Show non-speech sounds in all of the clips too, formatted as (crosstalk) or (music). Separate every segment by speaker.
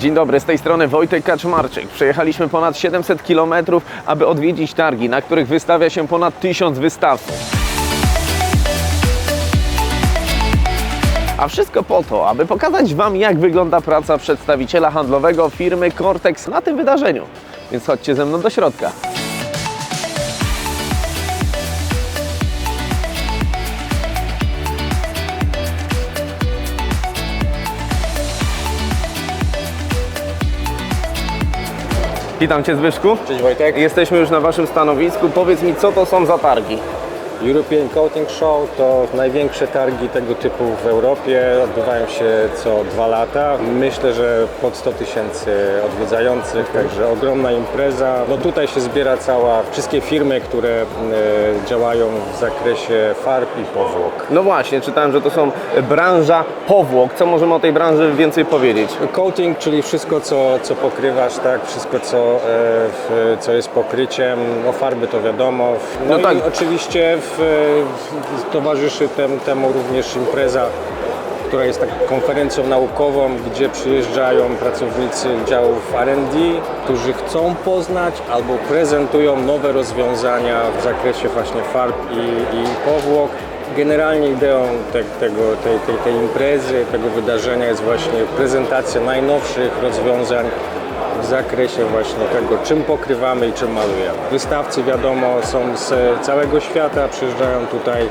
Speaker 1: Dzień dobry, z tej strony Wojtek Kaczmarczyk. Przejechaliśmy ponad 700 km, aby odwiedzić targi, na których wystawia się ponad 1000 wystawców. A wszystko po to, aby pokazać Wam, jak wygląda praca przedstawiciela handlowego firmy Cortex na tym wydarzeniu. Więc chodźcie ze mną do środka. Witam Cię Zbyszku.
Speaker 2: Cześć Wojtek.
Speaker 1: Jesteśmy już na Waszym stanowisku. Powiedz mi, co to są za targi?
Speaker 2: European Coating Show to największe targi tego typu w Europie. Odbywają się co dwa lata. Myślę, że pod 100 tysięcy odwiedzających, także ogromna impreza. No tutaj się zbiera cała, wszystkie firmy, które e, działają w zakresie farb i powłok.
Speaker 1: No właśnie, czytałem, że to są branża powłok. Co możemy o tej branży więcej powiedzieć?
Speaker 2: Coating, czyli wszystko, co, co pokrywasz, tak, wszystko, co, e, co jest pokryciem, no farby to wiadomo. No,
Speaker 1: No tak.
Speaker 2: oczywiście towarzyszy tem, temu również impreza, która jest taką konferencją naukową, gdzie przyjeżdżają pracownicy działów R&D, którzy chcą poznać albo prezentują nowe rozwiązania w zakresie właśnie farb i, i powłok. Generalnie ideą te, tego, tej, tej, tej imprezy, tego wydarzenia jest właśnie prezentacja najnowszych rozwiązań w zakresie właśnie tego, czym pokrywamy i czym malujemy. Wystawcy wiadomo są z całego świata, przyjeżdżają tutaj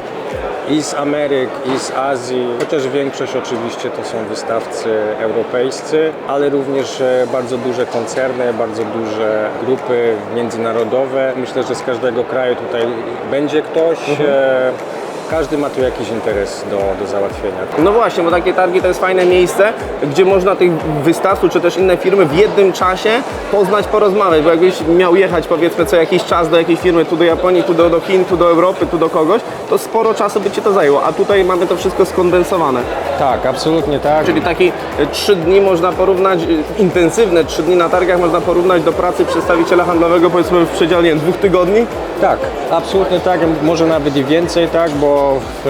Speaker 2: i z Ameryk, i z Azji, chociaż większość oczywiście to są wystawcy europejscy, ale również e, bardzo duże koncerny, bardzo duże grupy międzynarodowe. Myślę, że z każdego kraju tutaj będzie ktoś. e, Każdy ma tu jakiś interes do, do załatwienia.
Speaker 1: No właśnie, bo takie targi to jest fajne miejsce, gdzie można tych wystawców czy też inne firmy w jednym czasie poznać, porozmawiać. Bo jakbyś miał jechać powiedzmy co jakiś czas do jakiejś firmy, tu do Japonii, tu do, do Chin, tu do Europy, tu do kogoś, to sporo czasu by Ci to zajęło. A tutaj mamy to wszystko skondensowane.
Speaker 2: Tak, absolutnie tak.
Speaker 1: Czyli taki e, trzy dni można porównać, e, intensywne trzy dni na targach można porównać do pracy przedstawiciela handlowego powiedzmy w przedziale dwóch tygodni.
Speaker 2: Tak, absolutnie tak, może nawet i więcej, tak, bo e,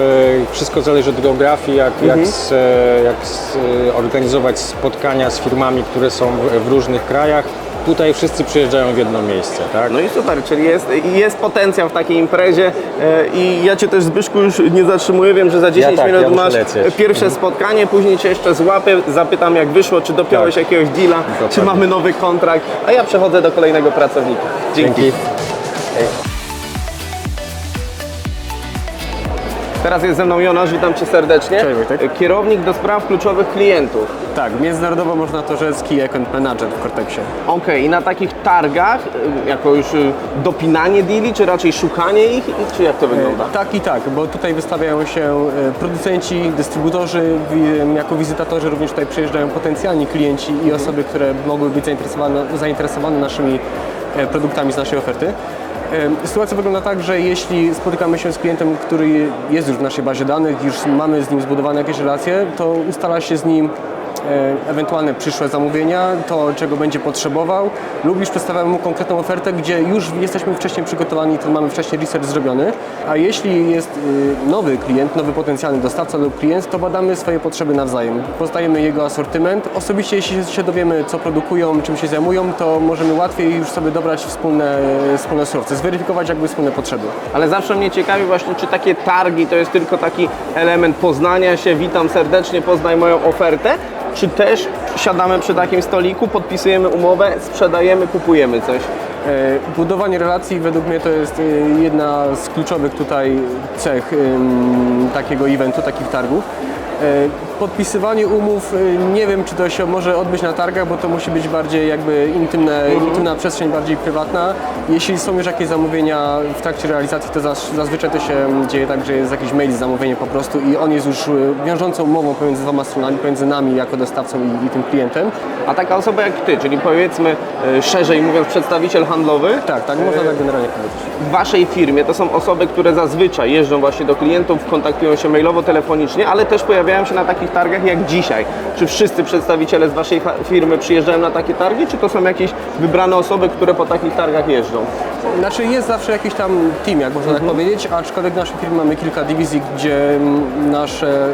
Speaker 2: wszystko zależy od geografii, jak, jak, z, e, jak z, e, organizować spotkania z firmami, które są w, różnych krajach. Tutaj wszyscy przyjeżdżają w jedno miejsce, tak?
Speaker 1: No i super, czyli jest, jest potencjał w takiej imprezie i ja Cię też Zbyszku już nie zatrzymuję, wiem, że za 10
Speaker 2: tak,
Speaker 1: minut
Speaker 2: ja
Speaker 1: masz
Speaker 2: lecieć.
Speaker 1: pierwsze spotkanie, później Cię jeszcze złapię, zapytam jak wyszło, czy dopiąłeś
Speaker 2: Tak.
Speaker 1: jakiegoś deala, czy mamy nowy kontrakt, a ja przechodzę do kolejnego pracownika. Dzięki. Teraz jest ze mną Jonasz, witam Cię serdecznie.
Speaker 3: Cześć, Wojtek.
Speaker 1: Kierownik do spraw kluczowych klientów.
Speaker 3: Tak, międzynarodowo można to rzec Key Account Manager w Cortexie.
Speaker 1: Okej, i na takich targach, y, jako już y, dopinanie deali, czy raczej szukanie ich, i- czy jak to wygląda?
Speaker 3: Tak i tak, bo tutaj wystawiają się e, producenci, dystrybutorzy, wi- jako wizytatorzy również tutaj przyjeżdżają potencjalni klienci i osoby, które mogły być zainteresowane, zainteresowane naszymi e, produktami z naszej oferty. Sytuacja wygląda tak, że jeśli spotykamy się z klientem, który jest już w naszej bazie danych, już mamy z nim zbudowane jakieś relacje, to ustala się z nim ewentualne przyszłe zamówienia, to czego będzie potrzebował, lub już przedstawiamy mu konkretną ofertę, gdzie już jesteśmy wcześniej przygotowani, to mamy wcześniej research zrobiony. A jeśli jest y, nowy klient, nowy potencjalny dostawca lub klient, to badamy swoje potrzeby nawzajem. Poznajemy jego asortyment. Osobiście jeśli się dowiemy, co produkują, czym się zajmują, to możemy łatwiej już sobie dobrać wspólne, wspólne surowce, zweryfikować jakby wspólne potrzeby.
Speaker 1: Ale zawsze mnie ciekawi właśnie, czy takie targi to jest tylko taki element poznania się, witam serdecznie, poznaj moją ofertę, czy też siadamy przy takim stoliku, podpisujemy umowę, sprzedajemy, kupujemy coś.
Speaker 3: E, Budowanie relacji według mnie to jest e, jedna z kluczowych tutaj cech takiego eventu, takich targów. Podpisywanie umów, e, nie wiem czy to się może odbyć na targach, bo to musi być bardziej jakby intymne, intymna przestrzeń, bardziej prywatna. Jeśli są już jakieś zamówienia w trakcie realizacji, to zaz- zazwyczaj to się dzieje tak, że jest jakiś mail z zamówieniem po prostu i on jest już e, wiążącą umową pomiędzy dwoma stronami, pomiędzy nami jako dostawcą i, i tym klientem.
Speaker 1: A taka osoba jak Ty, czyli powiedzmy e, szerzej mówiąc przedstawiciel handlowy,
Speaker 3: Tak, tak, można tak generalnie powiedzieć.
Speaker 1: w Waszej firmie to są osoby, które zazwyczaj jeżdżą właśnie do klientów, kontaktują się mailowo, telefonicznie, ale też pojawiają się na takich targach jak dzisiaj. Czy wszyscy przedstawiciele z Waszej firmy przyjeżdżają na takie targi, czy to są jakieś wybrane osoby, które po takich targach jeżdżą?
Speaker 3: Znaczy jest zawsze jakiś tam team, jak można tak powiedzieć, aczkolwiek w naszej firmie mamy kilka dywizji, gdzie mm, nasze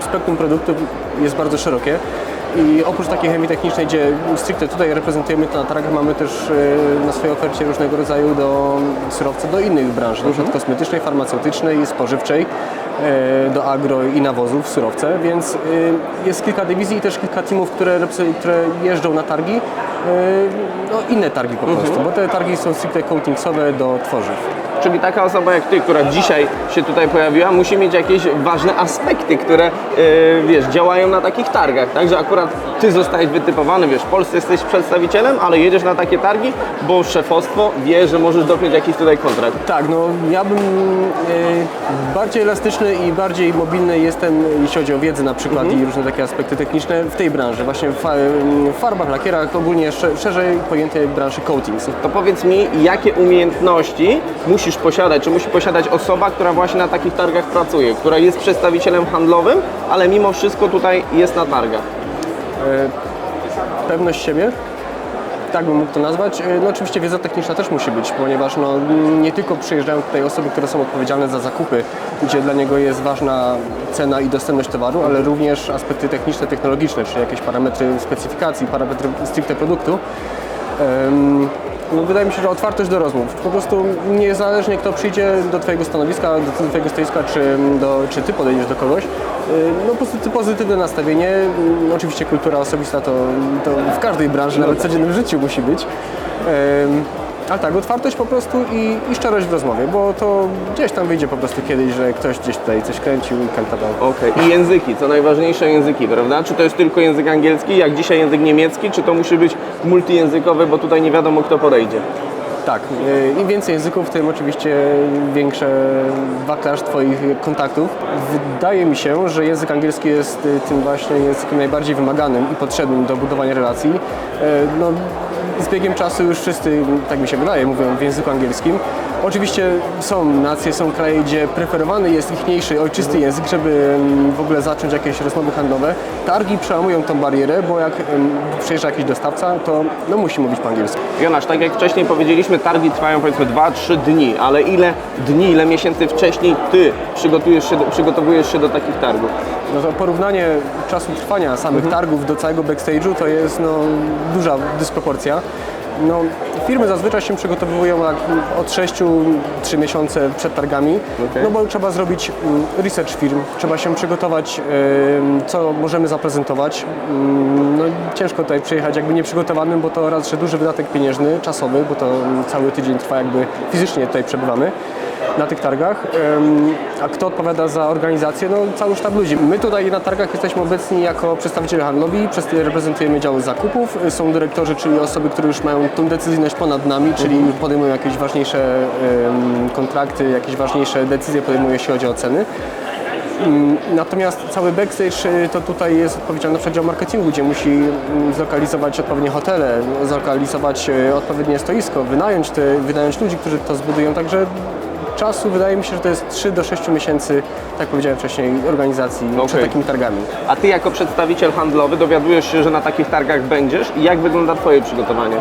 Speaker 3: spektrum produktów jest bardzo szerokie. I oprócz takiej chemii technicznej, gdzie stricte tutaj reprezentujemy to na targach, mamy też e, na swojej ofercie różnego rodzaju do surowce do innych branż, przykład kosmetycznej, farmaceutycznej, spożywczej, e, do agro i nawozów, surowce, więc e, jest kilka dywizji i też kilka teamów, które, które jeżdżą na targi, no inne targi po prostu, bo te targi są stricte coatingsowe do tworzyw.
Speaker 1: Czyli taka osoba jak ty, która dzisiaj się tutaj pojawiła, musi mieć jakieś ważne aspekty, które yy, wiesz, działają na takich targach, tak? Że akurat ty zostałeś wytypowany, wiesz, w Polsce jesteś przedstawicielem, ale jedziesz na takie targi, bo szefostwo wie, że możesz dopiąć jakiś tutaj kontrakt.
Speaker 3: Tak, no ja bym e, bardziej elastyczny i bardziej mobilny jestem, jeśli chodzi o wiedzę na przykład i różne takie aspekty techniczne w tej branży, właśnie w, fa- w farbach, lakierach, ogólnie sze- szerzej pojętej branży coatings.
Speaker 1: To powiedz mi, jakie umiejętności musisz posiadać, czy musi posiadać osoba, która właśnie na takich targach pracuje, która jest przedstawicielem handlowym, ale mimo wszystko tutaj jest na targach.
Speaker 3: Pewność siebie, tak bym mógł to nazwać. E, No oczywiście wiedza techniczna też musi być, ponieważ no, nie tylko przyjeżdżają tutaj osoby, które są odpowiedzialne za zakupy, gdzie dla niego jest ważna cena i dostępność towaru, ale również aspekty techniczne, technologiczne, czyli jakieś parametry specyfikacji, parametry stricte produktu. Wydaje mi się, że otwartość do rozmów. Po prostu niezależnie kto przyjdzie do Twojego stanowiska, do Twojego stoiska, czy, do, czy Ty podejdziesz do kogoś, y, no po prostu pozytywne nastawienie. Mm, Oczywiście kultura osobista to, to w każdej branży, nawet w codziennym życiu musi być. A tak, otwartość po prostu i, i szczerość w rozmowie, bo to gdzieś tam wyjdzie po prostu kiedyś, że ktoś gdzieś tutaj coś kręcił i kantował.
Speaker 1: Okej. I języki, co najważniejsze języki, prawda? Czy to jest tylko język angielski, jak dzisiaj język niemiecki, czy to musi być multijęzykowy, bo tutaj nie wiadomo kto podejdzie.
Speaker 3: Tak, y, im więcej języków, tym oczywiście większy wachlarz Twoich kontaktów. Wydaje mi się, że język angielski jest y, tym właśnie językiem najbardziej wymaganym i potrzebnym do budowania relacji. Y, No, z biegiem czasu już wszyscy, tak mi się wydaje, mówią w języku angielskim. Oczywiście są nacje, są kraje, gdzie preferowany jest ichniejszy, ojczysty język, żeby mm, w ogóle zacząć jakieś rozmowy handlowe. Targi przełamują tą barierę, bo jak em, przyjeżdża jakiś dostawca, to no, musi mówić po angielsku.
Speaker 1: Jonasz, tak jak wcześniej powiedzieliśmy, targi trwają powiedzmy 2-3 dni, ale ile dni, ile miesięcy wcześniej ty przygotujesz się do, przygotowujesz się do takich targów?
Speaker 3: No to porównanie czasu trwania samych targów do całego backstage'u to jest no, duża dysproporcja. No, firmy zazwyczaj się przygotowują od 6-3 miesiące przed targami,
Speaker 1: Okej.
Speaker 3: no bo trzeba zrobić mm, research firm, trzeba się przygotować, co możemy zaprezentować. Mm, No, ciężko tutaj przyjechać jakby nieprzygotowanym, bo to raz, że duży wydatek pieniężny, czasowy, bo to mm, cały tydzień trwa jakby fizycznie tutaj przebywamy na tych targach. A kto odpowiada za organizację? No cały sztab ludzi. My tutaj na targach jesteśmy obecni jako przedstawiciele handlowi, reprezentujemy działy zakupów, są dyrektorzy, czyli osoby, które już mają tą decyzyjność ponad nami, czyli podejmują jakieś ważniejsze kontrakty, jakieś ważniejsze decyzje podejmują, jeśli chodzi o ceny. Natomiast cały backstage y, to tutaj jest odpowiedzialny za dział marketingu, gdzie musi mm, zlokalizować odpowiednie hotele, zlokalizować y, odpowiednie stoisko, wynająć, te, wynająć ludzi, którzy to zbudują. Także czasu wydaje mi się, że to jest 3 do 6 miesięcy, tak powiedziałem wcześniej, organizacji przed
Speaker 1: Okej.
Speaker 3: takimi targami.
Speaker 1: A ty jako przedstawiciel handlowy dowiadujesz się, że na takich targach będziesz i jak wygląda twoje przygotowanie?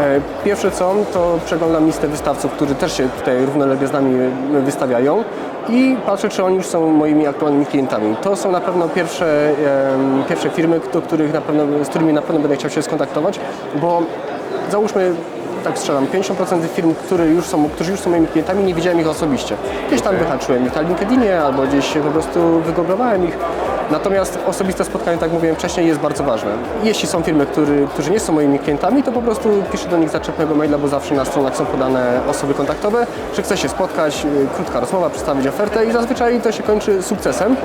Speaker 3: E, Pierwsze co, to przeglądam listę wystawców, którzy też się tutaj równolegle z nami wystawiają i patrzę, czy oni już są moimi aktualnymi klientami. To są na pewno pierwsze, pierwsze firmy, do których na pewno, z którymi na pewno będę chciał się skontaktować, bo załóżmy, tak strzelam, 50% firm, które już są, którzy już są moimi klientami, nie widziałem ich osobiście. Gdzieś tam wyhaczyłem ich na LinkedInie albo gdzieś po prostu wygooglowałem ich. Natomiast osobiste spotkanie, tak jak mówiłem wcześniej, jest bardzo ważne. Jeśli są firmy, który, którzy nie są moimi klientami, to po prostu piszę do nich zaczepnego maila, bo zawsze na stronach są podane osoby kontaktowe, że chcę się spotkać, y, krótka rozmowa, przedstawić ofertę i zazwyczaj to się kończy sukcesem,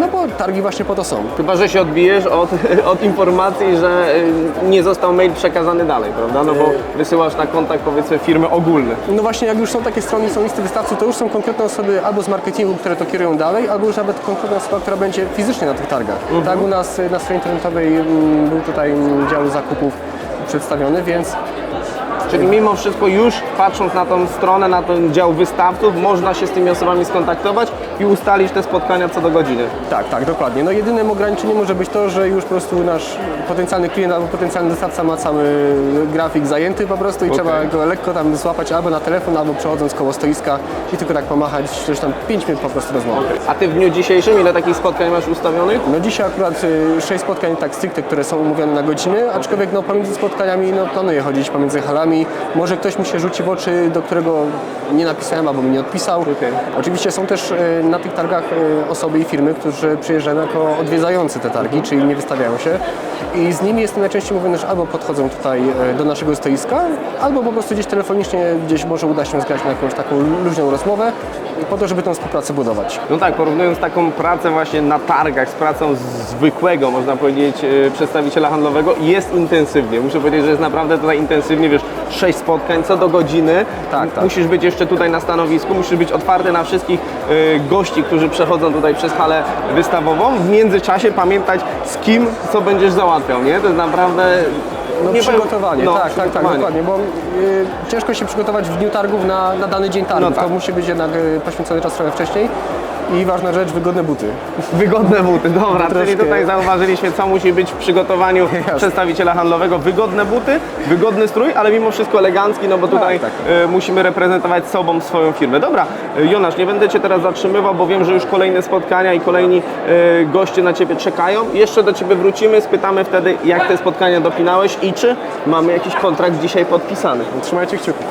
Speaker 3: no bo targi właśnie po to są.
Speaker 1: Chyba, że się odbijesz od, (laughs) od informacji, że y, nie został mail przekazany dalej, prawda? No bo wysyłasz na kontakt powiedzmy firmy ogólne.
Speaker 3: No właśnie, jak już są takie strony, są listy wystawców, to już są konkretne osoby albo z marketingu, które to kierują dalej, albo już nawet konkretna osoba, która będzie fizycznie na tych targach. Tak u nas y, na stronie internetowej mm, był tutaj dział zakupów przedstawiony, więc
Speaker 1: Czyli mimo wszystko już patrząc na tą stronę, na ten dział wystawców, można się z tymi osobami skontaktować i ustalić te spotkania co do godziny.
Speaker 3: Tak, tak, dokładnie. No jedynym ograniczeniem może być to, że już po prostu nasz potencjalny klient albo potencjalny dostawca ma cały grafik zajęty po prostu i
Speaker 1: Okej.
Speaker 3: trzeba go lekko tam złapać albo na telefon, albo przechodząc koło stoiska i tylko tak pomachać, coś tam 5 minut po prostu rozmowy.
Speaker 1: A ty w dniu dzisiejszym ile takich spotkań masz ustawionych?
Speaker 3: No dzisiaj akurat y, sześć spotkań tak stricte, które są umówione na godziny, aczkolwiek no pomiędzy spotkaniami no planuję chodzić pomiędzy halami. Może ktoś mi się rzuci w oczy, do którego nie napisałem albo mi nie odpisał.
Speaker 1: Okej.
Speaker 3: Oczywiście są też y, na tych targach y, osoby i firmy, którzy przyjeżdżają jako odwiedzający te targi, czyli nie wystawiają się. I z nimi jestem najczęściej mówiony, że albo podchodzą tutaj y, do naszego stoiska, albo po prostu gdzieś telefonicznie gdzieś może uda się zgrać na jakąś taką luźną rozmowę po to, żeby tę współpracę budować.
Speaker 1: No tak, porównując taką pracę właśnie na targach z pracą zwykłego, można powiedzieć, e, przedstawiciela handlowego, jest intensywnie. Muszę powiedzieć, że jest naprawdę tutaj intensywnie, wiesz, sześć spotkań co do godziny.
Speaker 3: Tak, tak.
Speaker 1: Musisz być jeszcze tutaj na stanowisku, musisz być otwarty na wszystkich e, gości, którzy przechodzą tutaj przez halę wystawową. W międzyczasie pamiętać z kim, co będziesz załatwiał, nie? To jest naprawdę...
Speaker 3: No
Speaker 1: nie
Speaker 3: przygotowanie,
Speaker 1: no,
Speaker 3: tak, tak, tak,
Speaker 1: przygotowanie.
Speaker 3: dokładnie, bo y, ciężko się przygotować w dniu targów na, na dany dzień targów,
Speaker 1: No tak.
Speaker 3: to musi być jednak y, poświęcony czas trochę wcześniej i ważna rzecz, wygodne buty.
Speaker 1: Wygodne buty, dobra, czyli
Speaker 3: Troszkę.
Speaker 1: tutaj zauważyliśmy, co musi być w przygotowaniu (laughs) przedstawiciela handlowego. Wygodne buty, wygodny strój, ale mimo wszystko elegancki, no bo tutaj
Speaker 3: tak.
Speaker 1: e, musimy reprezentować sobą swoją firmę. Dobra, e, Jonasz, nie będę Cię teraz zatrzymywał, bo wiem, że już kolejne spotkania i kolejni e, goście na Ciebie czekają. Jeszcze do Ciebie wrócimy, spytamy wtedy, jak te spotkania dopinałeś i czy mamy jakiś kontrakt dzisiaj podpisany.
Speaker 3: Trzymajcie kciuki.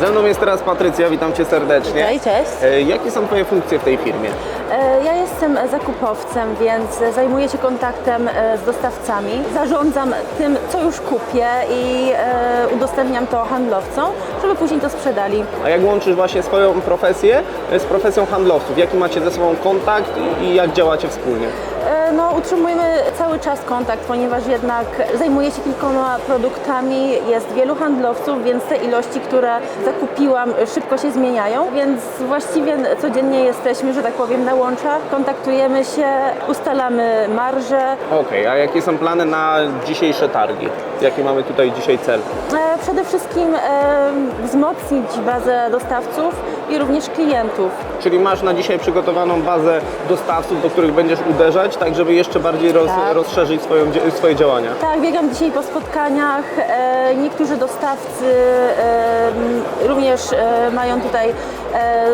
Speaker 1: Ze mną jest teraz Patrycja, witam Cię serdecznie.
Speaker 4: Cześć, cześć.
Speaker 1: E, Jakie są Twoje funkcje w tej firmie?
Speaker 4: E, Ja jestem zakupowcem, więc zajmuję się kontaktem e, z dostawcami. Zarządzam tym, co już kupię i e, udostępniam to handlowcom, żeby później to sprzedali.
Speaker 1: A jak łączysz właśnie swoją profesję z profesją handlowców? Jaki macie ze sobą kontakt i jak działacie wspólnie?
Speaker 4: E, No, utrzymujemy cały czas kontakt, ponieważ jednak zajmuję się kilkoma produktami, jest wielu handlowców, więc te ilości, które zakupiłam, szybko się zmieniają, więc właściwie codziennie jesteśmy, że tak powiem, na łączach, kontaktujemy się, ustalamy marże,
Speaker 1: Okej, a jakie są plany na dzisiejsze targi? Jaki mamy tutaj dzisiaj cel?
Speaker 4: E, Przede wszystkim e, wzmocnić bazę dostawców i również klientów.
Speaker 1: Czyli masz na dzisiaj przygotowaną bazę dostawców, do których będziesz uderzać, tak żeby jeszcze bardziej roz,
Speaker 4: Tak.
Speaker 1: rozszerzyć swoją, swoje działania.
Speaker 4: Tak, biegam dzisiaj po spotkaniach. E, Niektórzy dostawcy również mają tutaj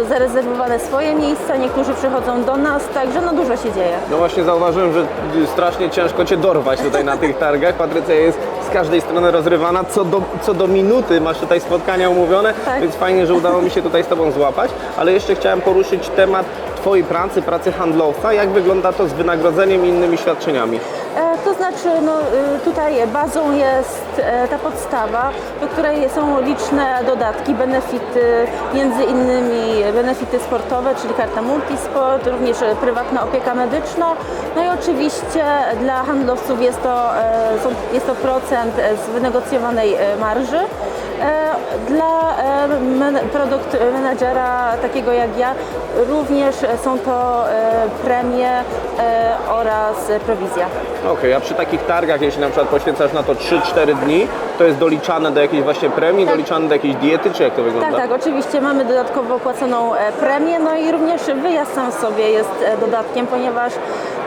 Speaker 4: zarezerwowane swoje miejsca, niektórzy przychodzą do nas, także no dużo się dzieje.
Speaker 1: No właśnie zauważyłem, że strasznie ciężko Cię dorwać tutaj na tych targach. Patrycja jest każdej strony rozrywana. Co do, co do minuty masz tutaj spotkania umówione,
Speaker 4: Tak.
Speaker 1: więc fajnie, że udało mi się tutaj z Tobą złapać. Ale jeszcze chciałem poruszyć temat Twojej pracy, pracy handlowca. Jak wygląda to z wynagrodzeniem i innymi świadczeniami?
Speaker 4: E, To znaczy, no, y, tutaj bazą jest e, ta podstawa, do której są liczne dodatki, benefity, między innymi benefity sportowe, czyli karta multisport, również e, prywatna opieka medyczna. No i oczywiście dla handlowców jest to, jest to procent z wynegocjowanej marży. E, Dla e, men- produkt menadżera takiego jak ja również e, są to e, premie e, oraz e, prowizja.
Speaker 1: Okej, a przy takich targach, jeśli na przykład poświęcasz na to 3-4 dni, to jest doliczane do jakiejś właśnie premii,
Speaker 4: Tak.
Speaker 1: doliczane do jakiejś diety, czy jak to wygląda?
Speaker 4: Tak, tak, oczywiście mamy dodatkowo opłaconą e, premię, no i również wyjazd sam sobie jest e, dodatkiem, ponieważ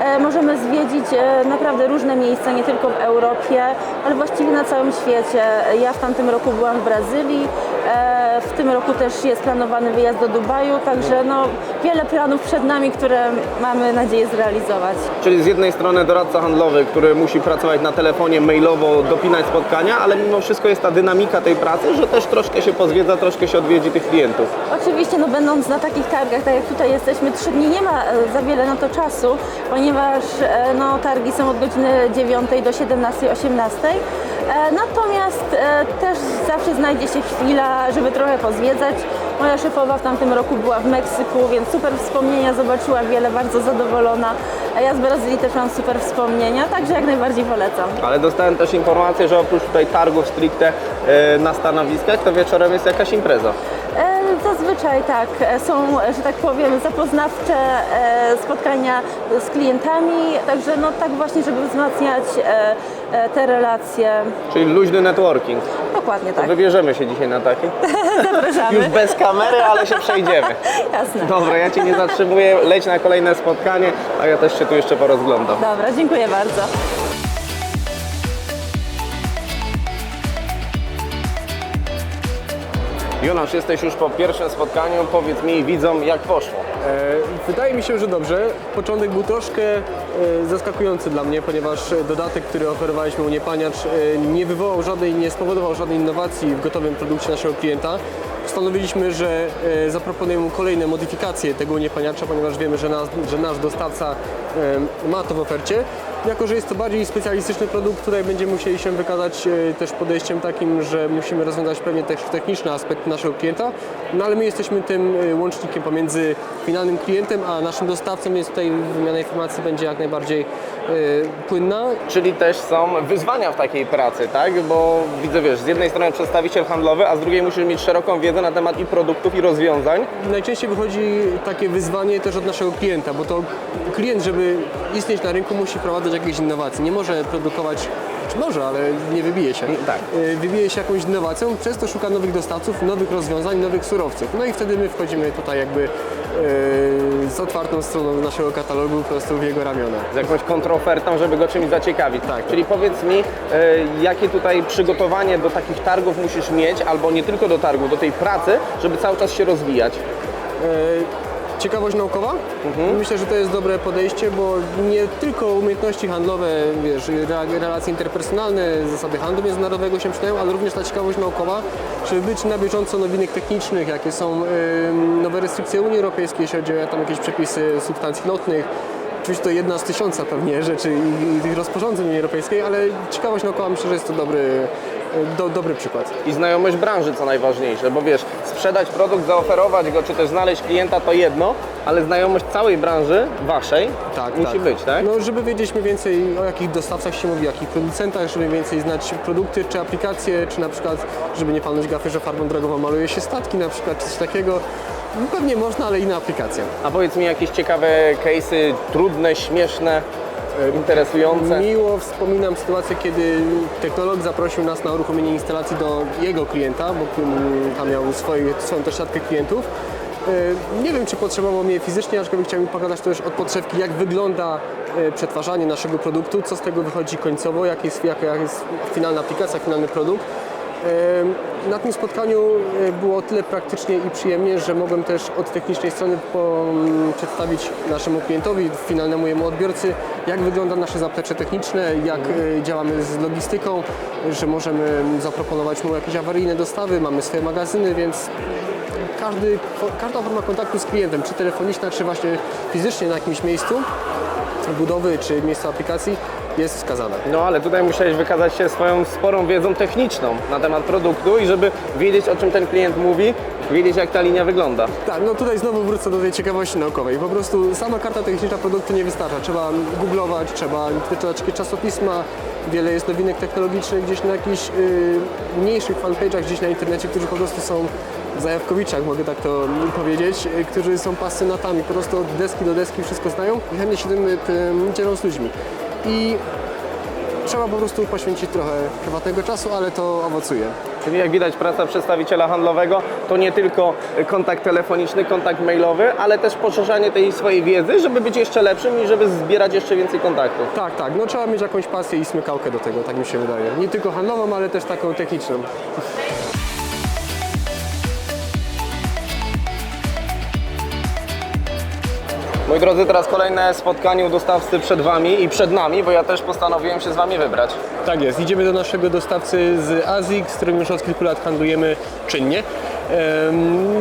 Speaker 4: e, możemy zwiedzić e, naprawdę różne miejsca, nie tylko w Europie, ale właściwie na całym świecie. Ja w tamtym roku byłam w Brazylii, e, w tym roku też jest planowany wyjazd do Dubaju, także no, wiele planów przed nami, które mamy nadzieję zrealizować.
Speaker 1: Czyli z jednej strony doradca handlowy, który musi pracować na telefonie, mailowo, dopinać spotkania, ale mimo wszystko jest ta dynamika tej pracy, że też troszkę się pozwiedza, troszkę się odwiedzi tych klientów.
Speaker 4: Oczywiście, no będąc na takich targach, tak jak tutaj jesteśmy, trzy dni nie ma e, za wiele na to czasu, ponieważ e, no, targi są od godziny 9 do 17, 18. E, Natomiast e, też zawsze znajdzie się chwila, żeby trochę pozwiedzać. Moja szefowa w tamtym roku była w Meksyku, więc super wspomnienia, zobaczyła wiele, bardzo zadowolona. A ja z Brazylii też mam super wspomnienia, także jak najbardziej polecam.
Speaker 1: Ale dostałem też informację, że oprócz tutaj targów stricte e, na stanowiskach, to wieczorem jest jakaś impreza.
Speaker 4: E, Zazwyczaj tak, e, są, że tak powiem, zapoznawcze e, spotkania z klientami, także no tak właśnie, żeby wzmacniać e, te relacje.
Speaker 1: Czyli luźny networking.
Speaker 4: Dokładnie tak.
Speaker 1: Wybierzemy się dzisiaj na taki. (laughs) Już bez kamery, ale się przejdziemy. (laughs)
Speaker 4: Jasne.
Speaker 1: Dobra, ja Cię nie zatrzymuję, leć na kolejne spotkanie, a ja też się tu jeszcze porozglądam.
Speaker 4: Dobra, dziękuję bardzo.
Speaker 1: Jonasz, jesteś już po pierwszym spotkaniu, powiedz mi widzom jak poszło.
Speaker 3: E, Wydaje mi się, że dobrze. Początek był troszkę e, zaskakujący dla mnie, ponieważ dodatek, który oferowaliśmy u Niepaniacz e, nie wywołał żadnej, nie spowodował żadnej innowacji w gotowym produkcie naszego klienta. Postanowiliśmy, że zaproponujemy mu kolejne modyfikacje tego Niepaniacza, ponieważ wiemy, że, nas, że nasz dostawca ma to w ofercie. Jako, że jest to bardziej specjalistyczny produkt, tutaj będziemy musieli się wykazać e, też podejściem takim, że musimy rozwiązać pewnie też techniczne aspekty naszego klienta, no ale my jesteśmy tym e, łącznikiem pomiędzy finalnym klientem, a naszym dostawcą, więc tutaj wymiana informacji będzie jak najbardziej e, płynna.
Speaker 1: Czyli też są wyzwania w takiej pracy, tak? Bo widzę, wiesz, z jednej strony przedstawiciel handlowy, a z drugiej musisz mieć szeroką wiedzę na temat i produktów, i rozwiązań.
Speaker 3: Najczęściej wychodzi takie wyzwanie też od naszego klienta, bo to klient, żeby istnieć na rynku, musi wprowadzać jakieś innowacje. Nie może produkować, czy może, ale nie wybije się.
Speaker 1: tak.
Speaker 3: E, Wybije się jakąś innowacją, przez to szuka nowych dostawców, nowych rozwiązań, nowych surowców. No i wtedy my wchodzimy tutaj jakby e, z otwartą stroną naszego katalogu po prostu w jego ramiona.
Speaker 1: z jakąś kontrofertą, żeby go czymś zaciekawić.
Speaker 3: Tak.
Speaker 1: Czyli powiedz mi, e, jakie tutaj przygotowanie do takich targów musisz mieć, albo nie tylko do targów, do tej pracy, żeby cały czas się rozwijać.
Speaker 3: Ciekawość naukowa? Myślę, że to jest dobre podejście, bo nie tylko umiejętności handlowe, wiesz, re- relacje interpersonalne, zasady handlu międzynarodowego się przydają, ale również ta ciekawość naukowa, żeby być na bieżąco nowinek technicznych, jakie są nowe restrykcje Unii Europejskiej, jeśli chodzi o tam jakieś przepisy substancji lotnych. Oczywiście to jedna z tysiąca pewnie rzeczy i, i tych rozporządzeń Unii Europejskiej, ale ciekawość naukowa myślę, że jest to dobry, do, dobry przykład.
Speaker 1: I znajomość branży, co najważniejsze, bo wiesz, sprzedać produkt, zaoferować go, czy też znaleźć klienta to jedno, ale znajomość całej branży, waszej, musi być, tak?
Speaker 3: No, żeby wiedzieć mniej więcej o jakich dostawcach się mówi, jakich producentach, żeby mniej więcej znać produkty czy aplikacje, czy na przykład, żeby nie palnąć gafy, że farbą drogową maluje się statki na przykład, czy coś takiego. No, pewnie można, ale inna aplikacja.
Speaker 1: A powiedz mi jakieś ciekawe case'y, trudne, śmieszne, e, interesujące.
Speaker 3: Miło wspominam sytuację, kiedy technolog zaprosił nas na uruchomienie instalacji do jego klienta, bo tam miał swoje, swoją też siatkę klientów. E, Nie wiem, czy potrzebował mnie fizycznie, aczkolwiek chciał mi pokazać też od podszewki, jak wygląda e, przetwarzanie naszego produktu, co z tego wychodzi końcowo, jak jest, jaka jest finalna aplikacja, finalny produkt. Na tym spotkaniu e, było tyle praktycznie i przyjemnie, że mogłem też od technicznej strony po, m, przedstawić naszemu klientowi, finalnemu jemu odbiorcy, jak wygląda nasze zaplecze techniczne, jak e, działamy z logistyką, że możemy zaproponować mu jakieś awaryjne dostawy, mamy swoje magazyny, więc każdy, każda forma kontaktu z klientem, czy telefoniczna, czy właśnie fizycznie na jakimś miejscu budowy, czy miejscu aplikacji jest wskazana.
Speaker 1: No ale tutaj musiałeś wykazać się swoją sporą wiedzą techniczną na temat produktu i żeby wiedzieć o czym ten klient mówi, wiedzieć jak ta linia wygląda.
Speaker 3: Tak, no tutaj znowu wrócę do tej ciekawości naukowej. Po prostu sama karta techniczna produktu nie wystarcza. Trzeba googlować, trzeba czytać jakieś czasopisma. Wiele jest nowinek technologicznych gdzieś na jakichś y, mniejszych fanpage'ach gdzieś na internecie, którzy po prostu są zajawkowiczach, mogę tak to powiedzieć, y, którzy są pasjonatami, po prostu od deski do deski wszystko znają i chętnie się tym y, dzielą z ludźmi. I trzeba po prostu poświęcić trochę prywatnego czasu, ale to owocuje.
Speaker 1: Czyli jak widać praca przedstawiciela handlowego to nie tylko kontakt telefoniczny, kontakt mailowy, ale też poszerzanie tej swojej wiedzy, żeby być jeszcze lepszym i żeby zbierać jeszcze więcej kontaktów.
Speaker 3: Tak, tak. No trzeba mieć jakąś pasję i smykałkę do tego, tak mi się wydaje. Nie tylko handlową, ale też taką techniczną.
Speaker 1: Moi drodzy, teraz kolejne spotkanie u dostawcy przed Wami i przed nami, bo ja też postanowiłem się z Wami wybrać.
Speaker 3: Tak jest. Idziemy do naszego dostawcy z Azji, z którym już od kilku lat handlujemy czynnie.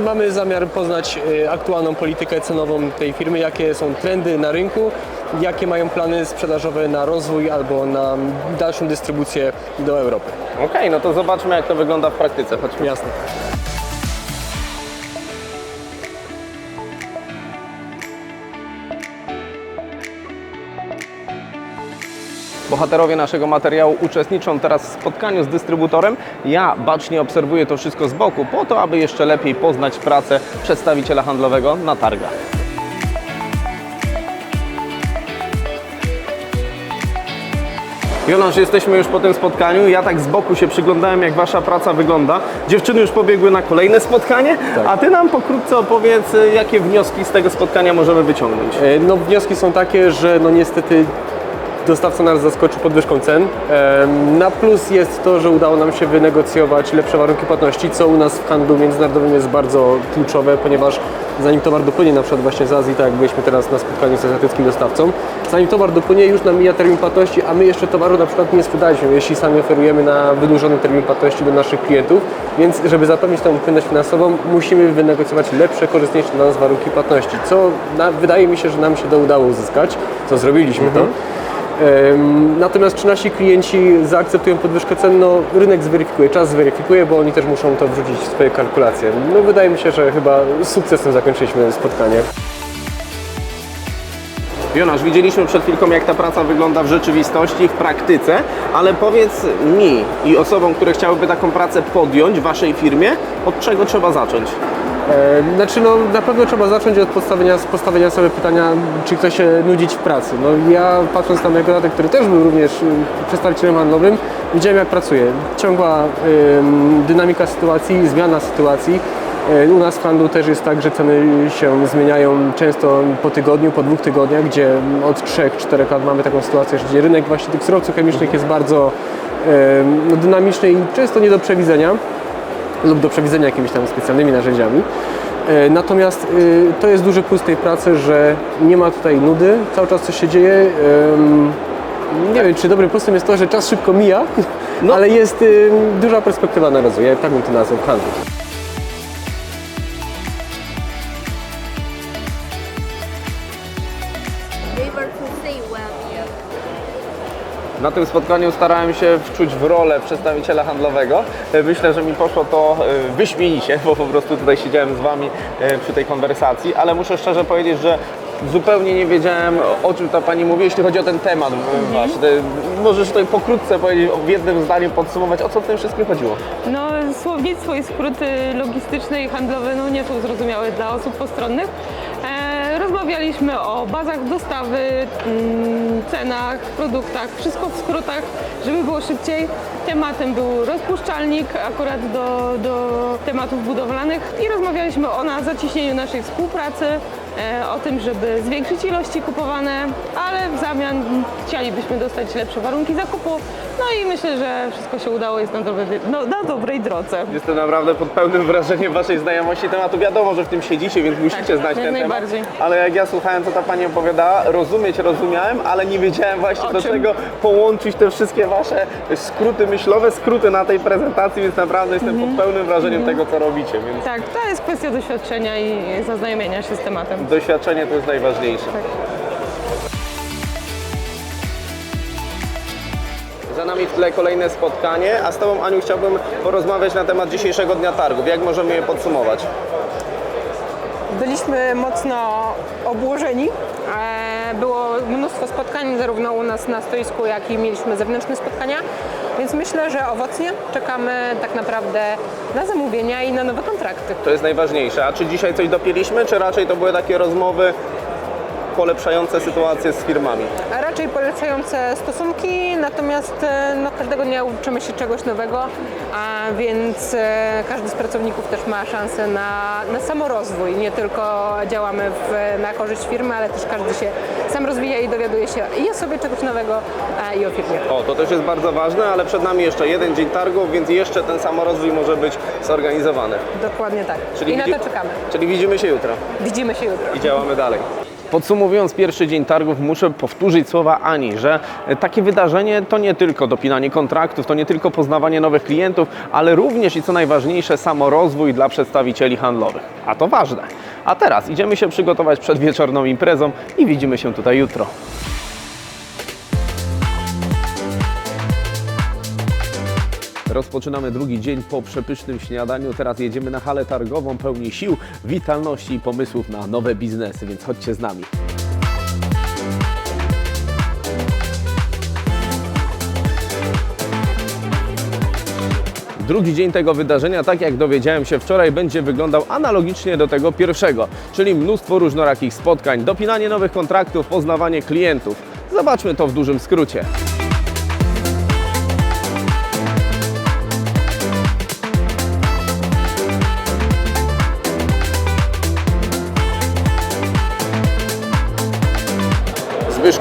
Speaker 3: Mamy zamiar poznać e, aktualną politykę cenową tej firmy, jakie są trendy na rynku, jakie mają plany sprzedażowe na rozwój albo na dalszą dystrybucję do Europy.
Speaker 1: Okej, no to zobaczmy jak to wygląda w praktyce. Chodźmy.
Speaker 3: Jasne.
Speaker 1: Bohaterowie naszego materiału uczestniczą teraz w spotkaniu z dystrybutorem. Ja bacznie obserwuję to wszystko z boku po to, aby jeszcze lepiej poznać pracę przedstawiciela handlowego na targach. Jonasz, jesteśmy już po tym spotkaniu. Ja tak z boku się przyglądałem, jak wasza praca wygląda. Dziewczyny już pobiegły na kolejne spotkanie, a ty nam pokrótce opowiedz, y, jakie wnioski z tego spotkania możemy wyciągnąć.
Speaker 3: E, No wnioski są takie, że no niestety dostawca nas zaskoczył podwyżką cen. Na plus jest to, że udało nam się wynegocjować lepsze warunki płatności, co u nas w handlu międzynarodowym jest bardzo kluczowe, ponieważ zanim towar dopłynie na przykład właśnie z Azji, tak jak byliśmy teraz na spotkaniu z azjatyckim dostawcą, zanim towar dopłynie już nam mija termin płatności, a my jeszcze towaru na przykład nie sprzedaliśmy, jeśli sami oferujemy na wydłużony termin płatności do naszych klientów, więc żeby zapewnić tą płynność finansową, musimy wynegocjować lepsze, korzystniejsze dla nas warunki płatności, co na, wydaje mi się, że nam się to udało uzyskać, co zrobiliśmy to. Natomiast czy nasi klienci zaakceptują podwyżkę cen? No, rynek zweryfikuje, czas zweryfikuje, bo oni też muszą to wrzucić w swoje kalkulacje. No, wydaje mi się, że chyba z sukcesem zakończyliśmy spotkanie.
Speaker 1: Jonasz, widzieliśmy przed chwilką, jak ta praca wygląda w rzeczywistości, w praktyce, ale powiedz mi i osobom, które chciałyby taką pracę podjąć w waszej firmie, od czego trzeba zacząć?
Speaker 3: E, Znaczy, no, na pewno trzeba zacząć od postawienia, postawienia sobie pytania, czy chce się nudzić w pracy. No, ja patrząc na mojego tatę, który też był również y, przedstawicielem handlowym, widziałem jak pracuje. Ciągła dynamika sytuacji, zmiana sytuacji. E, U nas w handlu też jest tak, że ceny się zmieniają często po tygodniu, po dwóch tygodniach, gdzie od 3-4 lat mamy taką sytuację, że rynek właśnie tych surowców chemicznych jest bardzo no, dynamiczny i często nie do przewidzenia lub do przewidzenia jakimiś tam specjalnymi narzędziami. E, Natomiast y, to jest duży plus tej pracy, że nie ma tutaj nudy, cały czas coś się dzieje. Nie wiem, czy dobrym plusem jest to, że czas szybko mija, (laughs) ale jest y, duża perspektywa na rozwój, ja tak bym to nazwał w handlu.
Speaker 1: Na tym spotkaniu starałem się wczuć w rolę przedstawiciela handlowego. E, Myślę, że mi poszło to e, wyśmienicie, (laughs) bo po prostu tutaj siedziałem z Wami e, przy tej konwersacji, ale muszę szczerze powiedzieć, że zupełnie nie wiedziałem o czym ta Pani mówi, jeśli chodzi o ten temat Wasz. Te- Możesz tutaj pokrótce powiedzieć, w jednym zdaniu podsumować, o co w tym wszystkim chodziło?
Speaker 5: No, słownictwo i skróty logistyczne i handlowe no, nie są zrozumiałe dla osób postronnych. Rozmawialiśmy o bazach dostawy, mm, cenach, produktach, wszystko w skrótach, żeby było szybciej. Tematem był rozpuszczalnik akurat do, do tematów budowlanych i rozmawialiśmy o na zacieśnieniu naszej współpracy, e, o tym, żeby zwiększyć ilości kupowane, ale w zamian chcielibyśmy dostać lepsze warunki zakupu. No i myślę, że wszystko się udało, jest na, dobrej, no, na dobrej drodze.
Speaker 1: Jestem naprawdę pod pełnym wrażeniem Waszej znajomości tematu. Wiadomo, że w tym siedzicie, więc musicie
Speaker 5: Tak,
Speaker 1: znać
Speaker 5: jak
Speaker 1: ten temat. Ale jak ja słuchałem, co ta Pani opowiadała, rozumieć rozumiałem, ale nie wiedziałem właśnie
Speaker 5: O
Speaker 1: do
Speaker 5: czym?
Speaker 1: czego połączyć te wszystkie Wasze skróty myślowe, skróty na tej prezentacji, więc naprawdę jestem
Speaker 5: Mhm.
Speaker 1: pod pełnym wrażeniem tego, co robicie. Więc
Speaker 5: Tak, to jest kwestia doświadczenia i zaznajomienia się z tematem.
Speaker 1: doświadczenie to jest najważniejsze.
Speaker 5: Tak.
Speaker 1: Nami w tle kolejne spotkanie, a z Tobą, Aniu, chciałbym porozmawiać na temat dzisiejszego dnia targów. Jak możemy je podsumować?
Speaker 6: Byliśmy mocno obłożeni. E, Było mnóstwo spotkań, zarówno u nas na stoisku, jak i mieliśmy zewnętrzne spotkania, więc myślę, że owocnie czekamy tak naprawdę na zamówienia i na nowe kontrakty.
Speaker 1: To jest najważniejsze. A czy dzisiaj coś dopięliśmy, czy raczej to były takie rozmowy polepszające sytuację z firmami?
Speaker 6: A raczej polecające stosunki, natomiast e, no, każdego dnia uczymy się czegoś nowego, a więc e, każdy z pracowników też ma szansę na, na samorozwój. Nie tylko działamy w, na korzyść firmy, ale też każdy się sam rozwija i dowiaduje się i o sobie czegoś nowego, i o firmie.
Speaker 1: O, to też jest bardzo ważne, ale przed nami jeszcze jeden dzień targów, więc jeszcze ten samorozwój może być zorganizowany.
Speaker 6: Dokładnie tak.
Speaker 1: Czyli
Speaker 6: I na
Speaker 1: widzi-
Speaker 6: to czekamy.
Speaker 1: Czyli widzimy się jutro
Speaker 6: Widzimy się jutro.
Speaker 1: i działamy dalej. Podsumowując pierwszy dzień targów, muszę powtórzyć słowa Ani, że takie wydarzenie to nie tylko dopinanie kontraktów, to nie tylko poznawanie nowych klientów, ale również i co najważniejsze samorozwój dla przedstawicieli handlowych. A to ważne. A teraz idziemy się przygotować przed wieczorną imprezą i widzimy się tutaj jutro. Rozpoczynamy drugi dzień po przepysznym śniadaniu. Teraz jedziemy na halę targową pełni sił, witalności i pomysłów na nowe biznesy, więc chodźcie z nami. Drugi dzień tego wydarzenia, tak jak dowiedziałem się wczoraj, będzie wyglądał analogicznie do tego pierwszego, czyli mnóstwo różnorakich spotkań, dopinanie nowych kontraktów, poznawanie klientów. Zobaczmy to w dużym skrócie.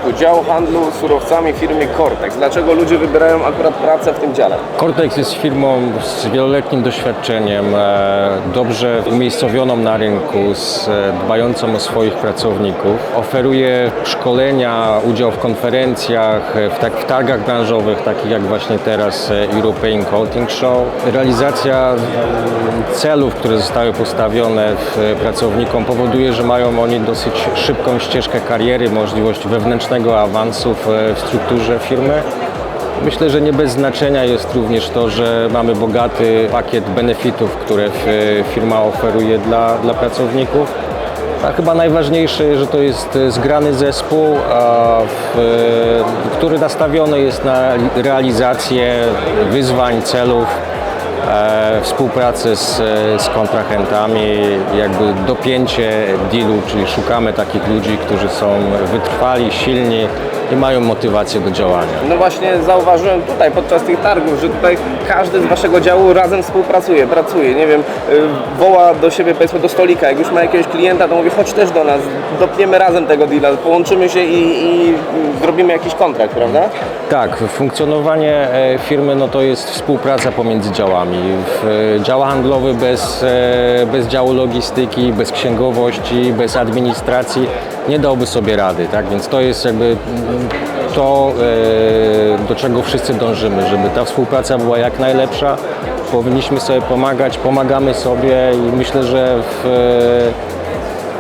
Speaker 1: Zbyszku, dział handlu surowcami w firmie Cortex. Dlaczego ludzie wybierają akurat pracę w tym dziale?
Speaker 2: Cortex jest firmą z wieloletnim doświadczeniem, e, dobrze umiejscowioną na rynku, e, dbającą o swoich pracowników. Oferuje szkolenia, udział w konferencjach, e, w, tak, w targach branżowych, takich jak właśnie teraz European Coating Show. Realizacja celów, które zostały postawione pracownikom powoduje, że mają oni dosyć szybką ścieżkę kariery, możliwość wewnętrznego awansu w, e, w strukturze firmy. Myślę, że nie bez znaczenia jest również to, że mamy bogaty pakiet benefitów, które firma oferuje dla, dla pracowników. A chyba najważniejsze, że to jest zgrany zespół, który nastawiony jest na realizację wyzwań, celów, e, współpracę z, e, z kontrahentami, jakby dopięcie dealu, czyli szukamy takich ludzi, którzy są wytrwali, silni i mają motywację do działania.
Speaker 1: No właśnie zauważyłem tutaj podczas tych targów, że tutaj każdy z waszego działu razem współpracuje, pracuje, nie wiem, y, woła do siebie powiedzmy do stolika, jak już ma jakiegoś klienta, to mówi chodź też do nas, dopniemy razem tego deala, połączymy się i, i zrobimy jakiś kontrakt, prawda?
Speaker 2: Tak, funkcjonowanie e, firmy no to jest współpraca pomiędzy działami. W- Dział handlowy bez, e, bez działu logistyki, bez księgowości, bez administracji nie dałby sobie rady, tak? Więc to jest jakby to, e, do czego wszyscy dążymy, żeby ta współpraca była jak najlepsza. Powinniśmy sobie pomagać, pomagamy sobie i myślę, że w,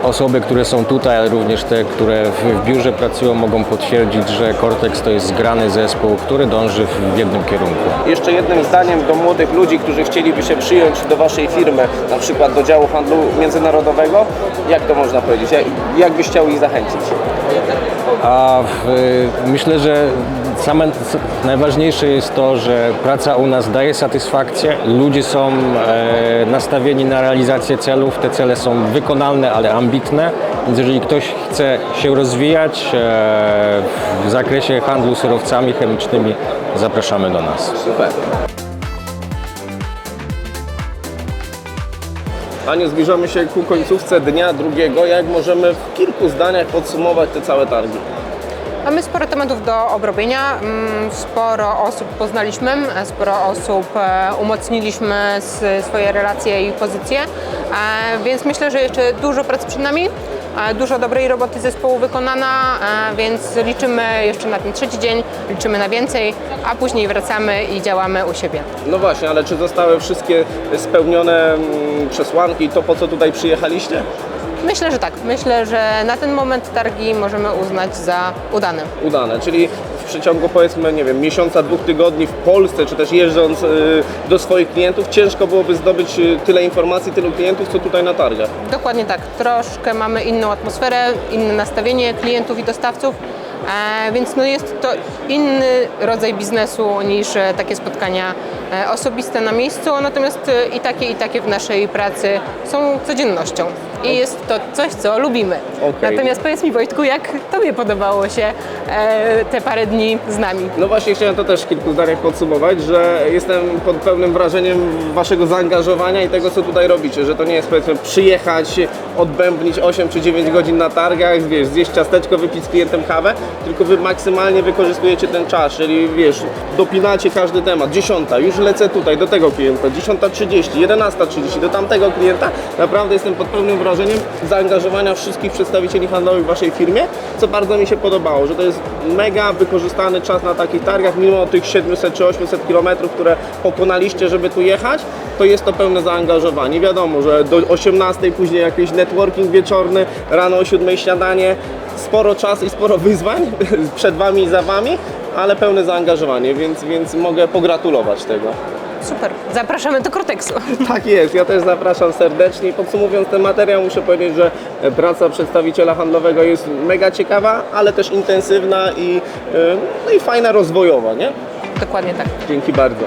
Speaker 2: Osoby, które są tutaj, ale również te, które w, biurze pracują, mogą potwierdzić, że Cortex to jest zgrany zespół, który dąży w, w jednym kierunku.
Speaker 1: Jeszcze jednym zdaniem do młodych ludzi, którzy chcieliby się przyjąć do waszej firmy, na przykład do działu handlu międzynarodowego, jak to można powiedzieć, jak, jak byś chciał ich zachęcić?
Speaker 2: A w, myślę, że same, najważniejsze jest to, że praca u nas daje satysfakcję, ludzie są e, nastawieni na realizację celów, te cele są wykonalne, ale ambitne, więc jeżeli ktoś chce się rozwijać e, w zakresie handlu surowcami chemicznymi, zapraszamy do nas.
Speaker 1: Super. Aniu, zbliżamy się ku końcówce dnia drugiego. Jak możemy w kilku zdaniach podsumować te całe targi?
Speaker 6: Mamy sporo tematów do obrobienia, mm, sporo osób poznaliśmy, sporo osób e, umocniliśmy swoje relacje i pozycje, e, więc myślę, że jeszcze dużo pracy przed nami, e, dużo dobrej roboty zespołu wykonana, więc liczymy jeszcze na ten trzeci dzień, liczymy na więcej, a później wracamy i działamy u siebie.
Speaker 1: No właśnie, ale czy zostały wszystkie spełnione mm, przesłanki, to po co tutaj przyjechaliście?
Speaker 6: Myślę, że tak. Myślę, że na ten moment targi możemy uznać za udane.
Speaker 1: Udane, czyli w przeciągu powiedzmy, nie wiem, miesiąca, dwóch tygodni w Polsce, czy też jeżdżąc y, do swoich klientów, ciężko byłoby zdobyć y, tyle informacji, tylu klientów, co tutaj na targach.
Speaker 6: Dokładnie tak. Troszkę mamy inną atmosferę, inne nastawienie klientów i dostawców, e, więc no jest to inny rodzaj biznesu niż e, takie spotkania e, osobiste na miejscu, natomiast e, i takie, i takie w naszej pracy są codziennością. I jest to coś, co lubimy.
Speaker 1: Okej.
Speaker 6: Natomiast powiedz mi Wojtku, jak Tobie podobało się e, te parę dni z nami?
Speaker 1: No właśnie chciałem to też w kilku zdaniach podsumować, że jestem pod pełnym wrażeniem waszego zaangażowania i tego, co tutaj robicie, że to nie jest powiedzmy przyjechać, odbębnić 8 czy 9 godzin na targach, wiesz, zjeść ciasteczko, wypić z klientem kawę, tylko wy maksymalnie wykorzystujecie ten czas, czyli wiesz, dopinacie każdy temat. Dziesiąta, już lecę tutaj, do tego klienta, 10.30, 11.30, do tamtego klienta. Naprawdę jestem pod pełnym wrażeniem zaangażowania wszystkich przedstawicieli handlowych w waszej firmie, co bardzo mi się podobało, że to jest mega wykorzystany czas na takich targach, mimo tych 700 czy 800 kilometrów, które pokonaliście, żeby tu jechać, to jest to pełne zaangażowanie. Wiadomo, że do 18 później jakiś networking wieczorny, rano o 7 śniadanie, sporo czasu i sporo wyzwań (laughs) przed wami i za wami, ale pełne zaangażowanie, więc, więc mogę pogratulować tego.
Speaker 6: Super. Zapraszamy do Cortexu. (laughs)
Speaker 1: Tak jest, ja też zapraszam serdecznie. Podsumowując ten materiał, muszę powiedzieć, że praca przedstawiciela handlowego jest mega ciekawa, ale też intensywna i, y, no i fajna rozwojowa, nie?
Speaker 6: Dokładnie tak.
Speaker 1: Dzięki bardzo.